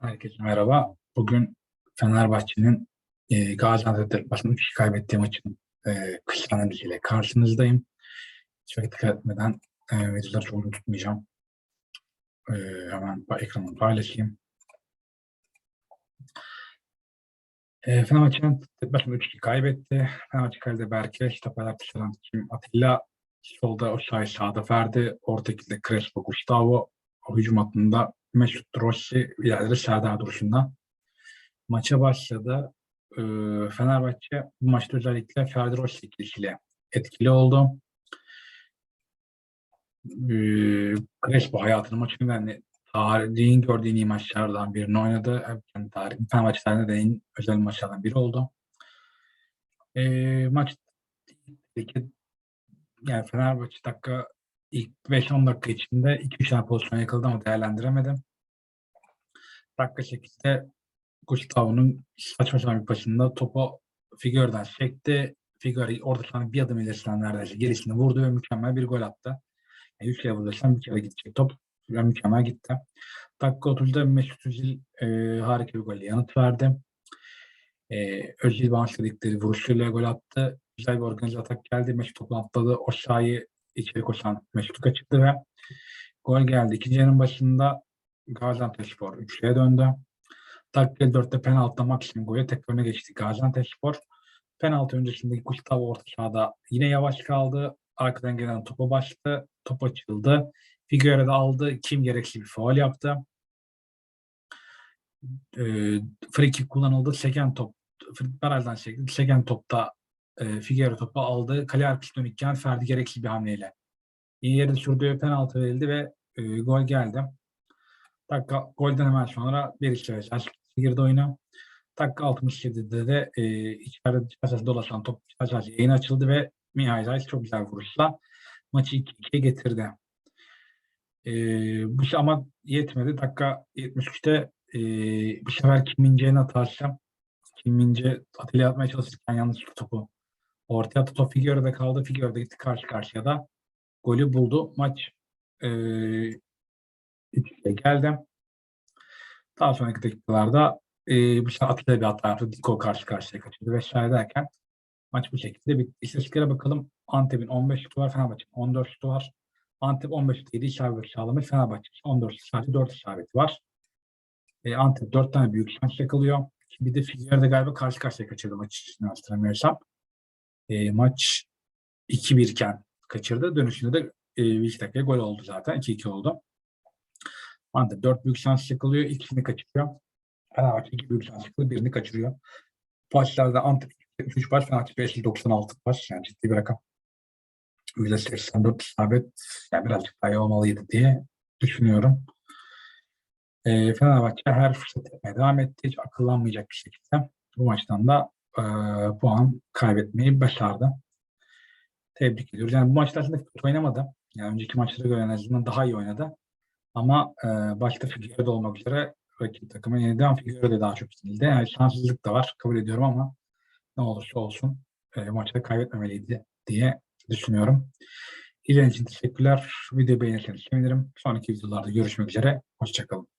Herkese merhaba. Bugün Fenerbahçe'nin e, Gaziantep deplasmanı 3 kaybettiği maçın e, kısa analiziyle karşınızdayım. Çok dikkat etmeden e, videoları çok uzun tutmayacağım. E, hemen ekranımı paylaşayım. E, Fenerbahçe'nin deplasmanı 3 kaybetti. Fenerbahçe kalede Berke, stoperler dışarıdan Kim Atilla, solda Oşay, sağda Ferdi, orta ikilide Crespo, Gustavo, o hücum hattında Mesut Rossi, ileride Serdar Dursun'da. Maça başladı. Ee, Fenerbahçe bu maçta özellikle Ferdi Rossi ikilisiyle etkili oldu. Ee, Crespo hayatının maçını yani tarihin gördüğü iyi maçlardan birini oynadı. Yani tarihin Fenerbahçe tarihinde de en özel maçlardan biri oldu. Ee, maç yani Fenerbahçe dakika ilk 5-10 dakika içinde 2-3 tane pozisyon yakaladı ama değerlendiremedim. Dakika 8'de Gustavo'nun saçma sapan bir pasında topu Figueroa'dan çekti. Figueroa orada sana bir adım ilerisinden neredeyse gerisini vurdu ve mükemmel bir gol attı. Yani üç kere vurduysan bir kere gidecek top. Ve mükemmel gitti. Dakika 30'da Mesut Özil e, harika bir golle yanıt verdi. E, Özil bağımsız dedikleri vuruşuyla gol attı. Güzel bir organize atak geldi. Mesut topu atladı. O sahayı içeri koşan Mesut'u kaçırdı ve gol geldi. İkinci yarının başında Gaziantepspor 3'e döndü. Dakika 4'te penaltıda maksimum gole tek öne geçti Gaziantepspor. Penaltı öncesindeki Gustavo orta sahada yine yavaş kaldı. Arkadan gelen topa bastı. Top açıldı. Figueroa da aldı. Kim gereksiz bir faul yaptı. E, free kullanıldı. Seken top. Barajdan çekti. Seken topta e, Figueroa topu aldı. Kale arkası dönükken Ferdi gereksiz bir hamleyle. İyi yere sürdüğü penaltı verildi ve e, gol geldi. Dakika golden hemen sonra bir iki girdi oyuna. Dakika 67'de de e, içeride Çaças dolaşan top Çaças yayın açıldı ve Mihail Zayt çok güzel vuruşla maçı 2-2'ye getirdi. E, bu şey ama yetmedi. Dakika 73'te e, bu sefer Kim Min-jae'nin hatası. Kim Atilla atmaya çalışırken yanlış topu ortaya attı. Top Figueroa'da kaldı. Figueroa'da gitti karşı karşıya da golü buldu. Maç e, 3'e geldi. Daha sonraki dakikalarda e, bu sefer Atilla bir hata yaptı. Diko karşı karşıya kaçırdı vesaire derken maç bu şekilde bitti. İstatistiklere bakalım. Antep'in 15 şutu var. Fenerbahçe'nin 14 şutu var. Antep 15 şutu 7 isabet sağlamış. Fenerbahçe 14 şutu sadece 4 isabeti var. E, Antep 4 tane büyük şans yakalıyor. Bir de Figueroa'da galiba karşı karşıya kaçırdı maçı için hatırlamıyorsam. E, maç 2-1 iken kaçırdı. Dönüşünde de e, iki dakikaya gol oldu zaten. 2-2 oldu. Antep 4 büyük şans yakalıyor. İkisini kaçırıyor. Fenerbahçe 2 büyük şans yakalıyor. Birini kaçırıyor. Başlarda Antep 3 baş, Fenerbahçe 596 baş. Yani ciddi bir rakam. %84 isabet yani birazcık daha iyi olmalıydı diye düşünüyorum. E, Fenerbahçe her fırsat etmeye devam etti. Hiç akıllanmayacak bir şekilde bu maçtan da e, puan kaybetmeyi başardı. Tebrik ediyoruz. Yani bu maçta aslında kötü oynamadı. Yani önceki maçlara göre en azından daha iyi oynadı. Ama e, başta Figueroa olmak üzere rakip takıma yeniden Figueroa da daha çok yenildi. Yani şanssızlık da var kabul ediyorum ama ne olursa olsun e, maçta kaybetmemeliydi diye düşünüyorum. İzlediğiniz için teşekkürler. Videoyu beğenirseniz sevinirim. Sonraki videolarda görüşmek üzere. Hoşçakalın.